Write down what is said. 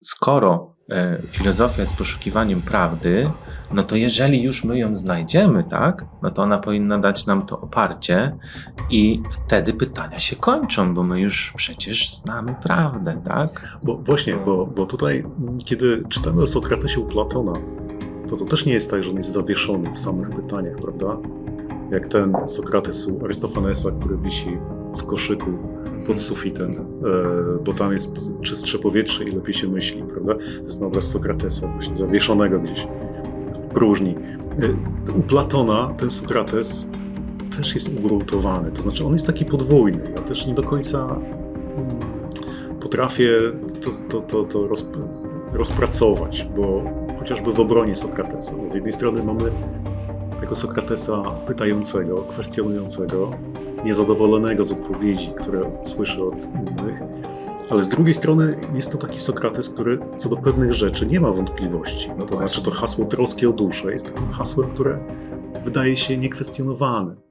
skoro e, filozofia jest poszukiwaniem prawdy, no to jeżeli już my ją znajdziemy, tak, no to ona powinna dać nam to oparcie i wtedy pytania się kończą, bo my już przecież znamy prawdę, tak? Bo właśnie, bo, bo tutaj, kiedy czytamy o Sokratesie u Platona, to to też nie jest tak, że on jest zawieszony w samych pytaniach, prawda? Jak ten Sokrates u Arystofanesa, który wisi w koszyku pod sufitem, e, bo tam jest czystsze powietrze i lepiej się myśli, prawda? To jest obraz Sokratesa, właśnie zawieszonego gdzieś w próżni. E, U Platona ten Sokrates też jest ugruntowany, to znaczy on jest taki podwójny. Ja też nie do końca mm, potrafię to, to, to, to roz, rozpracować, bo chociażby w obronie Sokratesa, no z jednej strony mamy tego Sokratesa pytającego, kwestionującego, niezadowolonego z odpowiedzi, które słyszy od innych, ale z drugiej strony jest to taki Sokrates, który co do pewnych rzeczy nie ma wątpliwości. No to znaczy właśnie. to hasło troski o duszę jest takim hasłem, które wydaje się niekwestionowane.